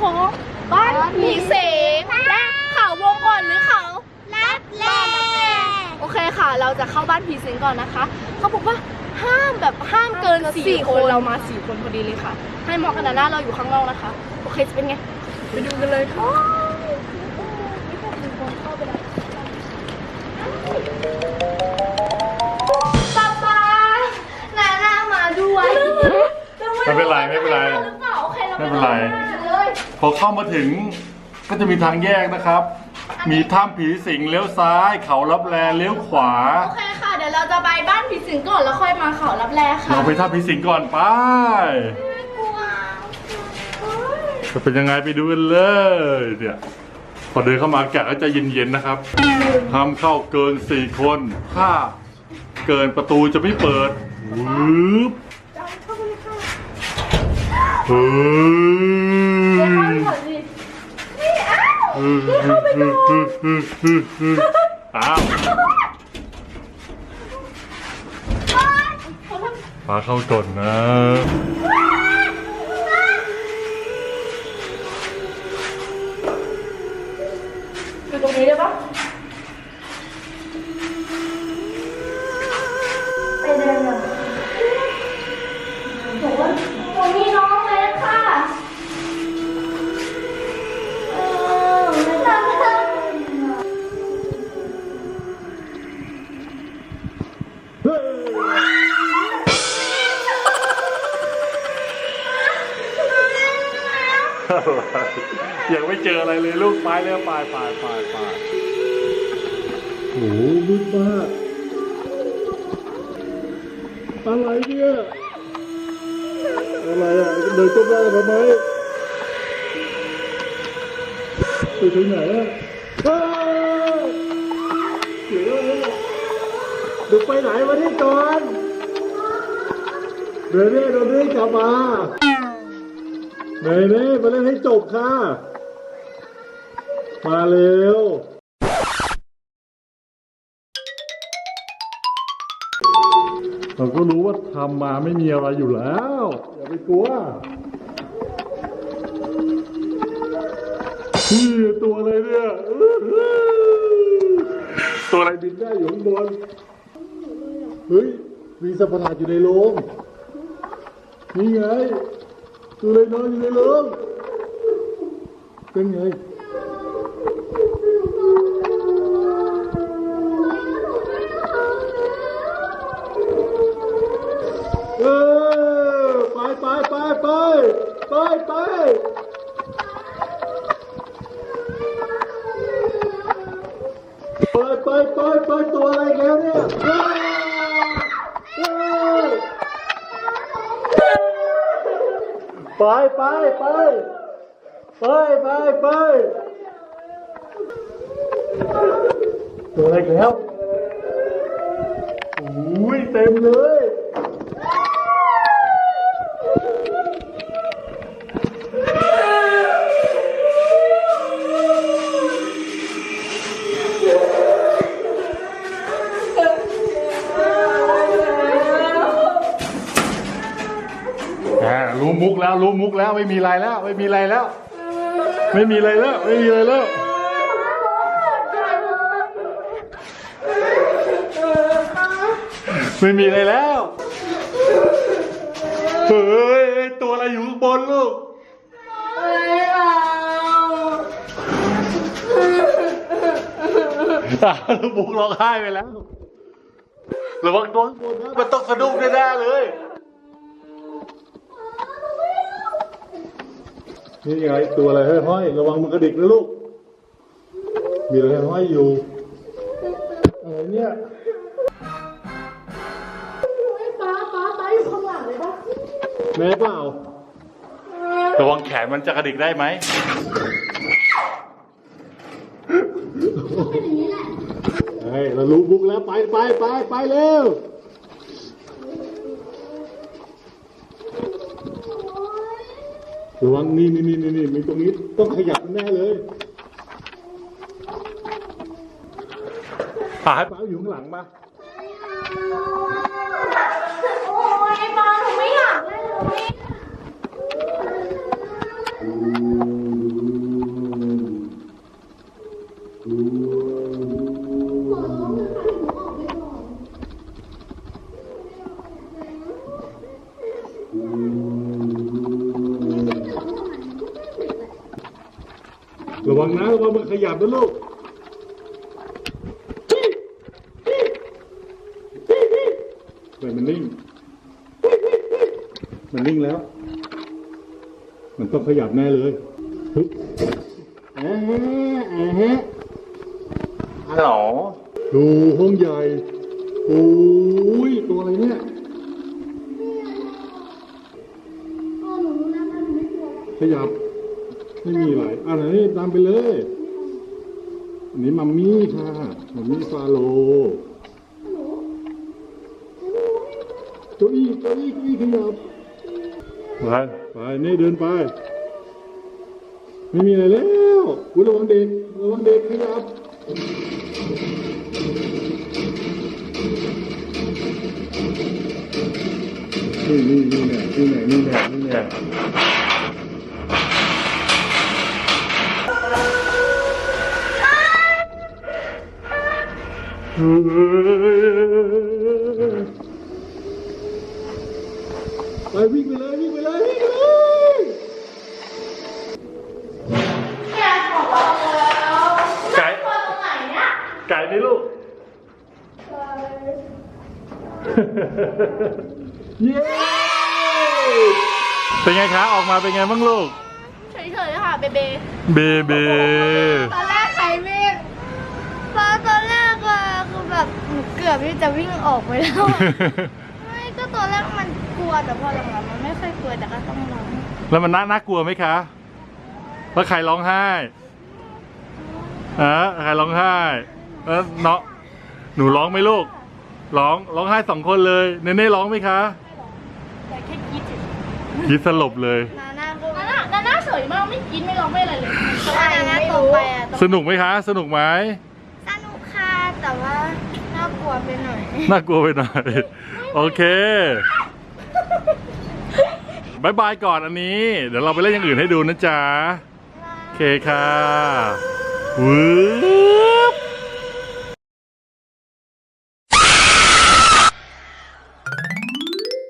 ของบ้านผีเสงและเขาวงกลหรือเขารับแลโอเคค่ะ เราจะเข้าบ้านผีสิงก่อนนะคะ เขาบอกว่าห้ามแบบห้ามเกินสี่คนเรามาสี่คนพอดีเลยค่ะ ให้หมอกันนาเราอยู่ข้างนอกนะคะ โอเคจะเป็นไง ไปดูกันเลยค่ะป๊าป๊านาน่ามาด้วย ไม่เป็นไรไม่เป็นไรหรือเปล่าโอเคเราไม่เป็นไรเลย พอเข้ามาถึงก็จะมีทางแยกนะครับ มีถ้ำผีสิงเลี้ยวซ้าย เขารับแลเลี้ยวขวา โอเคค่ะ เดี๋ยวเราจะไปบ้านผีสิงก่อนแล้วค่อยมาเขารับแลค่ะเราไปถ้ำผีสิงก่อนไป กลัวจะเป็นยังไงไปดูกันเลยเนี่ยพอเดินเข้ามาแกะก็จะเย็นๆนะครับห้ามเข้าเกินสี่คน ถ้าเกินประตูจะไม่เปิดวืบเฮ้ย พข้าไปดูปลาเข้าจนนะ ยังไม่เจออะไรเลยลูกไปแล้วไปไปไปไปโอ้โหมืดมากอะไรเนี่ยอะไรอะเดินก้มหน้าทำไมไปถึงไหนอะดูไปไหนมาที่ก่อนเดี๋ยวนี้เดี๋ยวนี้กลับมา เดี๋ยวนี้มาเล่นให้จบค่ะ มาเร็ว เราก็รู้ว่าทำมาไม่มีอะไรอยู่แล้ว อย่าไปกลัวนี่ตัวอะไรเนี่ย ตัวอะไรบินได้อยู่ข้างบน เฮ้ย มีสัตว์ประหลาดอยู่ในโรงนี่ไง tôi từ đây nói đến lớn kinh gì bơi bơi bơi bơi bơi bơi bơi ตัวอะไรแล้วเนี่ย ไปไปไปไปไปไปตัวอะไรแล้วอุ้ยเต็มเลย อ่ารู้มุกแล้วรู้มุกแล้วไม่มีอะไรแล้ว ไม่มีอะไรแล้ว ไม่มีอะไรแล้วไม่มีอะไรแล้วไม่มีอะไรแล้วเฮ้ยตัวอะไรอยู่ข้างบนลูกไม่เอาอ่าลูกมุกร้องไห้ไปแล้วระวังตัวบนนะมันต้องสะดุ้งแน่ๆเลย นี่ไงตัวอะไรห้อยๆระวังมันกระดิกนะลูก มีอะไรห้อยอยู่อะไรเนี่ยป้าป้าป้าอยู่ข้างหลังเลยปะแม่เปล่า ระวังแขนมันจะกระดิกได้ไหมเฮ้ยเรารู้บุกแล้วไปไปไปไปเร็ว ระวังนี่นี่นี่นี่มีตรงนี้ต้องขยับแน่เลยป๋าให้ป๋าอยู่ข้างหลังมาโอ้ยปาหนูไม่อยากเล่นเลยอืม ระวังนะระวังมันขยับนะลูกปล่มันนิ่ง มันนิ่งแล้ว มันต้องขยับแน่เลยฮึบอ่าฮะอ่าฮะฮัลโหลดูห้องใหญ่โอ้ยตัวอะไรเนี่ยขยับ ไม่มีอะไรอะไหนตามไปเลยอันนี้มัมมี่ค่ะมัมมี่ฟาโลเก้าอี้เก้าอี้เก้าอี้ขยับไปไปนี่เดินไป ไม่มีอะไรแล้วอุยระวังเด็กระวังเด็กขยับนี่นี่นี่แน่นี่แน่นี่แน่นี่แน่เฮ้ ไปวิ่งไปเลยวิ่งไปเลยวิ่งไปเลยแกบอกว่าแล้วไก่ตัวตรงไหนเนี่ยไก่นี่ลูกเย้เป็นไงคะออกมาเป็นไงบ้างลูกเฉยๆค่ะเบเบเบเบ ตอนแรกใครวิ่งเพราะตอนแรกอะคือแบบหนูเกือบที่จะวิ่งออกไปแล้วอะไม่ก็ตอนแรกมันกลัวแต่พอหลังๆมันไม่ค่อยกลัวแต่ก็ต้องร้องแล้วมันน่าน่ากลัวไหมคะว่าใครร้องไห้อะใครร้องไห้เออเนาะหนูร้องไหมลูก ร้องร้องไห้สองคนเลย เนเน่ร้องไหมคะแต่แค่คิดเฉยคิดสลบเลย นาน่าก็ๆนาน่านาน่าเฉยมากไม่กินไม่ร้องไม่อะไรเลยเพราะว่านาน่าตกไปอะตกสนุกไหมคะ สนุกไหมสนุกค่ะแต่ว่าน่ากลั วไปหน่อยน่ากลัวไปหน่อย โอเคบายบายก่อนอันนี้ เดี๋ยวเราไปเล่นอย่างอื่นให้ดูนะจ๊ะ โอเคค่ะวื้